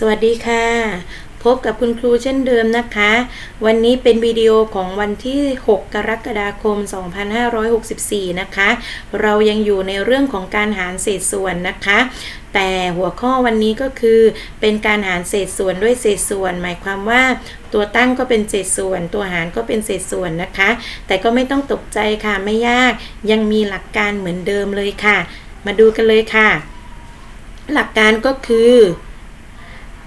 สวัสดีค่ะ พบกับคุณครูเช่นเดิมนะคะ วันนี้เป็นวิดีโอของวันที่ 6 กรกฎาคม 2564 นะคะ เรายังอยู่ในเรื่องของการหารเศษส่วนนะคะ แต่หัวข้อวันนี้ก็คือ เป็นการหารเศษส่วนด้วยเศษส่วน หมายความว่าตัวตั้งก็เป็นเศษส่วน ตัวหารก็เป็นเศษส่วนนะคะ แต่ก็ไม่ต้องตกใจค่ะไม่ยาก ยังมีหลักการเหมือนเดิมเลยค่ะ มาดูกันเลยค่ะ หลักการก็คือ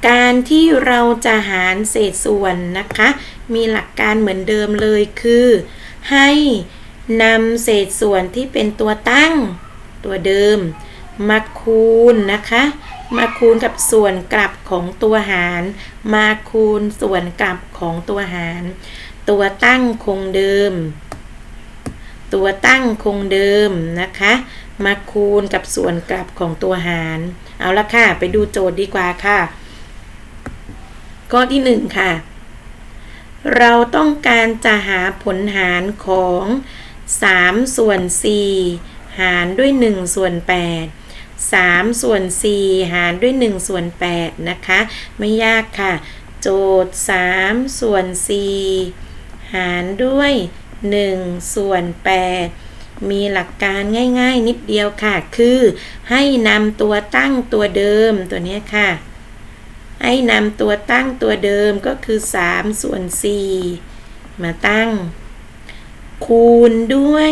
การที่เราจะหารเศษส่วนนะคะ มีหลักการเหมือนเดิมเลยคือ ให้นำเศษส่วนที่เป็นตัวตั้ง ตัวเดิม มาคูณนะคะ มาคูณกับส่วนกลับของตัวหาร มาคูณส่วนกลับของตัวหาร ตัวตั้งคงเดิม ตัวตั้งคงเดิมนะคะ มาคูณกับส่วนกลับของตัวหาร เอาละค่ะ ไปดูโจทย์ดีกว่าค่ะ ข้อที่หนึ่งค่ะ เราต้องการจะหาผลหารของ 3 ส่วน 4 หารด้วย 1 ส่วน 8 3 ส่วน 4 หารด้วย 1 ส่วน 8 นะคะ ไม่ยากค่ะ โจทย์ 3 ส่วน 4 หารด้วย 1 ส่วน 8 มีหลักการง่าย ๆ นิดเดียวค่ะ คือให้นำตัวตั้งตัวเดิมตัวนี้ค่ะ ให้นำตัวตั้งตัวเดิมก็คือ 3 ส่วน 4 มาตั้ง คูณด้วย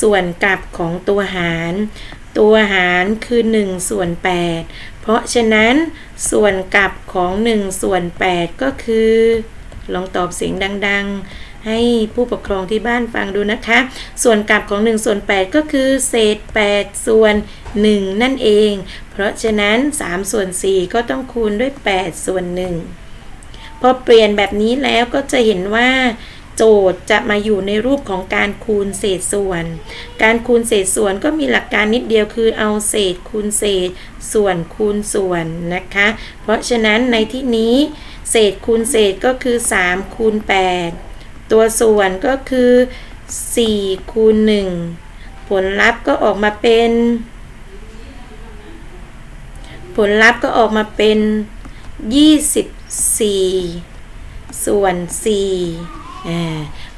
ส่วนกลับของตัวหาร ตัวหารคือ 1 ส่วน 8 เพราะฉะนั้นส่วนกลับของ 1 ส่วน 8 ก็คือ ลองตอบเสียงดัง ๆ ให้ผู้ปกครองที่บ้านฟังดูนะคะ ส่วนกลับของ1ส่วน8 ก็คือ เศษ 8 ส่วน 1 นั่นเอง เพราะฉะนั้น 3 ส่วน 4 ก็ต้องคูณด้วย 8 ส่วน 1 พอเปลี่ยนแบบนี้แล้วก็จะเห็นว่าโจทย์จะมาอยู่ในรูปของการคูณเศษส่วน การคูณเศษส่วนก็มีหลักการนิดเดียวคือเอาเศษคูณเศษ ส่วนคูณส่วนนะคะ เพราะฉะนั้นในที่นี้ เศษคูณเศษก็คือ 3 คูณ 8 ตัวส่วนก็คือ4คูณ1ผลลัพธ์ก็ออกมาเป็น ผลลัพธ์ก็ออกมาเป็น 24 ส่วน4อ่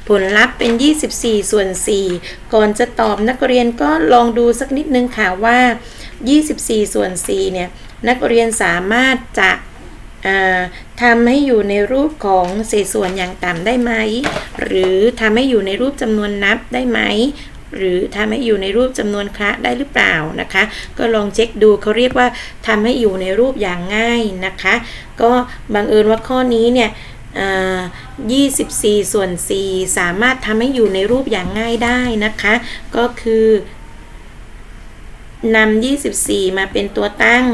ผลลัพธ์เป็น 24 ส่วน 4 ก่อนจะตอบนักเรียนก็ลองดูสักนิดนึงค่ะว่า 24 ส่วน 4 เนี่ย นักเรียนสามารถจะ ทำให้อยู่ในรูปของเศษส่วนอย่างต่ำได้ไหม หรือทำให้อยู่ในรูปจำนวนนับได้ไหม หรือทำให้อยู่ในรูปจำนวนคระได้หรือเปล่านะคะ ก็ลองเช็คดูเขาเรียกว่าทำให้อยู่ในรูปอย่างง่ายนะคะ ก็บังเอิญว่าข้อนี้เนี่ย24 ส่วน 4 สามารถทำให้อยู่ในรูปอย่างง่ายได้นะคะ ก็คือนำ24 มาเป็นตัวตั้ง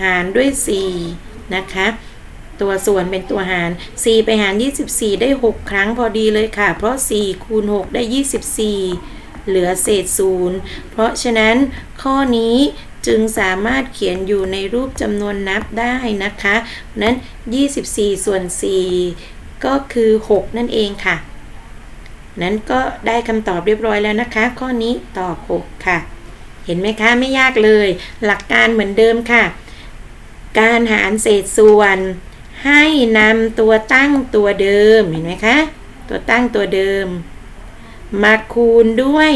หารด้วย 4 นะคะ ตัวส่วนเป็นตัวหาร 4 ไปหาร 24 ได้ 6 ครั้งพอดีเลยค่ะ เพราะ 4 คูณ 6 ได้ 24 เหลือเศษศูนย์เพราะฉะนั้นข้อนี้จึงสามารถเขียนอยู่ในรูปจำนวนนับได้นะคะ นั้น 24 ส่วน 4 ก็คือ 6 นั่นเองค่ะ นั้นก็ได้คำตอบเรียบร้อยแล้วนะคะ ข้อนี้ตอบ 6 ค่ะ เห็นไหมคะ ไม่ยากเลย หลักการเหมือนเดิมค่ะ การหารเศษส่วน ให้นำตัวตั้งตัวเดิมเห็นไหมคะ ตัวตั้งตัวเดิม มาคูณด้วย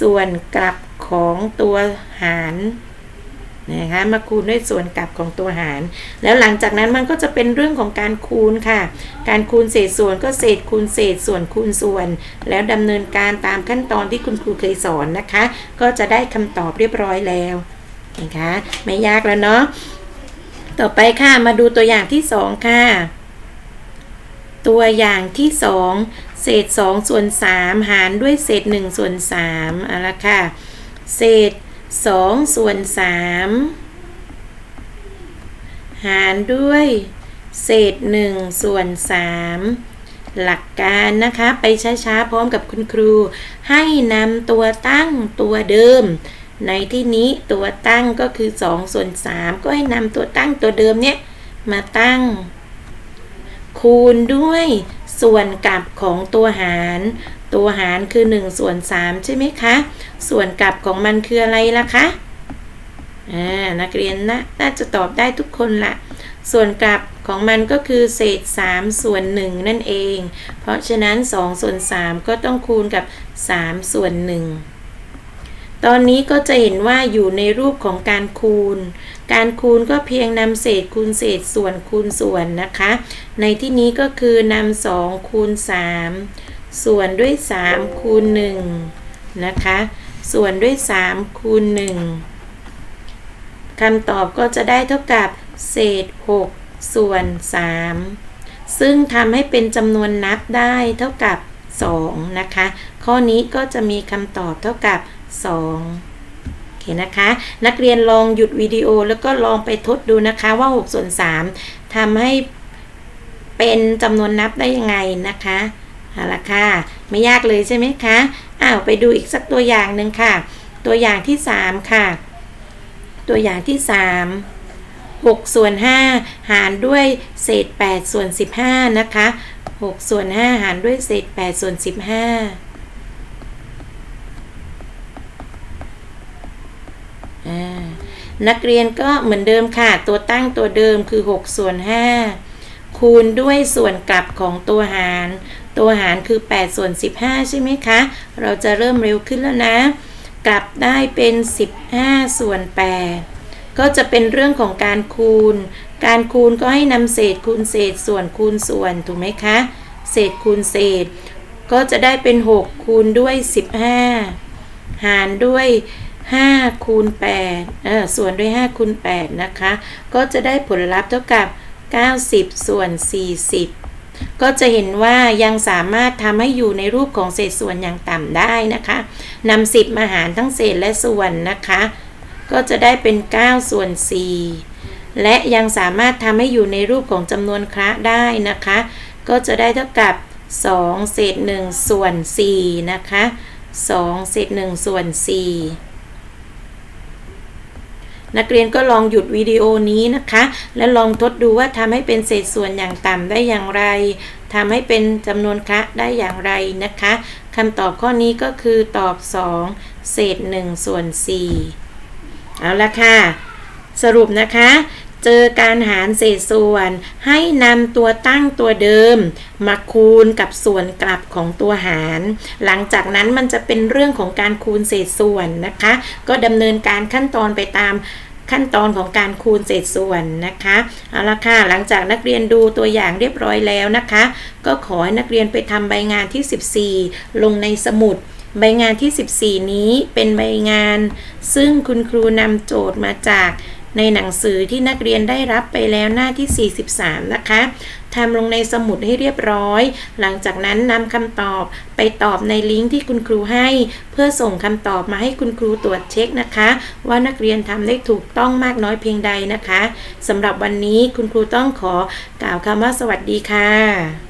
ส่วนกลับของตัวหารนะคะมาคูณด้วยส่วนกลับของตัวหาร แล้วหลังจากนั้นมันก็จะเป็นเรื่องของการคูณค่ะ การคูณเศษส่วนก็เศษคูณเศษส่วนคูณส่วน แล้วดำเนินการตามขั้นตอนที่คุณครูเคยสอนนะคะ ก็จะได้คำตอบเรียบร้อยแล้วนะคะไม่ยากแล้วเนาะ ต่อไปค่ะมาดูตัวอย่างที่ 2 ค่ะ ตัวอย่างที่ 2 เศษ 2 ส่วน 3 หารด้วยเศษ 1 ส่วน3เอาละค่ะ เศษ 2 ส่วน 3 หารด้วยเศษ 1 ส่วน 3 หลักการนะคะ ไปช้าๆ พร้อมกับคุณครู ให้นำตัวตั้งตัวเดิม ในที่นี้ตัวตั้งก็คือ2ส่วน3ก็ให้นำตัวตั้งตัวเดิมเนี่ยมาตั้ง คูณด้วยส่วนกลับของตัวหาร ตัวหารคือ1ส่วน3ใช่ไหมคะ ส่วนกลับของมันคืออะไรล่ะคะอ่านักเรียนนะน่าจะตอบได้ทุกคนละส่วนกลับของมันก็คือเศษ 3 ส่วน 1 นั่นเอง เพราะฉะนั้น 2 ส่วน 3 ก็ต้องคูณกับ 3 ส่วน 1 ตอนนี้ก็จะเห็นว่าอยู่ในรูปของการคูณ การคูณก็เพียงนำเศษคูณเศษส่วนคูณส่วนนะคะ ในที่นี้ก็คือนำ2คูณ3ส่วนด้วย3คูณ1นะคะ ส่วนด้วย3คูณ1คำตอบก็จะได้เท่ากับเศษ6ส่วน3ซึ่งทำให้เป็นจำนวนนับได้เท่ากับ2นะคะ ข้อนี้ก็จะมีคำตอบเท่ากับ 2โอเคนะคะ นักเรียนลองหยุดวิดีโอแล้วก็ลองไปทดดูนะคะว่า 6 ส่วน 3ทำให้เป็นจำนวนนับได้ยังไงนะคะเอาละค่ะ ไม่ยากเลยใช่ไหมคะอ้าวไปดูอีกสักตัวอย่างหนึ่งค่ะ ตัวอย่างที่ 3 ค่ะ ตัวอย่างที่ 3 6 ส่วน 5 หารด้วยเศษ 8 ส่วน 15 นะคะ 6 ส่วน 5 หารด้วยเศษ 8 ส่วน 15อ่า นักเรียนก็เหมือนเดิมค่ะ ตัวตั้งตัวเดิมคือ 6 ส่วน 5 คูณด้วยส่วนกลับของตัวหาร ตัวหารคือ 8 ส่วน 15 ใช่ไหมคะ เราจะเริ่มเร็วขึ้นแล้วนะ กลับได้เป็น 15 ส่วน 8 ก็จะเป็นเรื่องของการคูณ การคูณก็ให้นำเศษคูณเศษส่วนคูณส่วนถูกไหมคะ เศษคูณเศษ ก็จะได้เป็น 6 คูณด้วย 15 หารด้วย 5คูณ8เออส่วนด้วย5คูณ8นะคะ ก็จะได้ผลลัพธ์เท่ากับ 90 ส่วน 40 ก็จะเห็นว่ายังสามารถทำให้อยู่ในรูปของเศษส่วนอย่างต่ำได้นะคะนำ10 มาหารทั้งเศษและส่วนนะคะ ก็จะได้เป็น 9 ส่วน 4 และยังสามารถทำให้อยู่ในรูปของจำนวนคระได้นะคะ ก็จะได้เท่ากับ 2 เศษ 1 ส่วน 4 นะคะ2เศษ1ส่วน4 นักเรียนก็ลองหยุดวิดีโอนี้นะคะ และลองทดดูว่าทำให้เป็นเศษส่วนอย่างต่ำได้อย่างไรทำให้เป็นจำนวนคะได้อย่างไรนะคะคำตอบข้อนี้ก็คือตอบ 2 เศษ1ส่วน4เอาละค่ะ สรุปนะคะ เจอการหารเศษส่วน ให้นำตัวตั้งตัวเดิม มาคูณกับส่วนกลับของตัวหาร หลังจากนั้นมันจะเป็นเรื่องของการคูณเศษส่วนนะคะ ก็ดำเนินการขั้นตอนไปตามขั้นตอนของการคูณเศษส่วนนะคะเอาละค่ะหลังจากนักเรียนดูตัวอย่างเรียบร้อยแล้วนะคะ ก็ขอให้นักเรียนไปทำใบงานที่ 14 ลงในสมุดใบงานที่ 14 นี้เป็นใบงาน ซึ่งคุณครูนำโจทย์มาจาก ในหนังสือที่นักเรียนได้รับไปแล้วหน้าที่ 43 นะคะทำลงในสมุดให้เรียบร้อย หลังจากนั้นนำคำตอบไปตอบในลิงก์ที่คุณครูให้ เพื่อส่งคำตอบมาให้คุณครูตรวจเช็คนะคะ ว่านักเรียนทำได้ถูกต้องมากน้อยเพียงใดนะคะสำหรับวันนี้คุณครูต้องขอกล่าวคำว่าสวัสดีค่ะ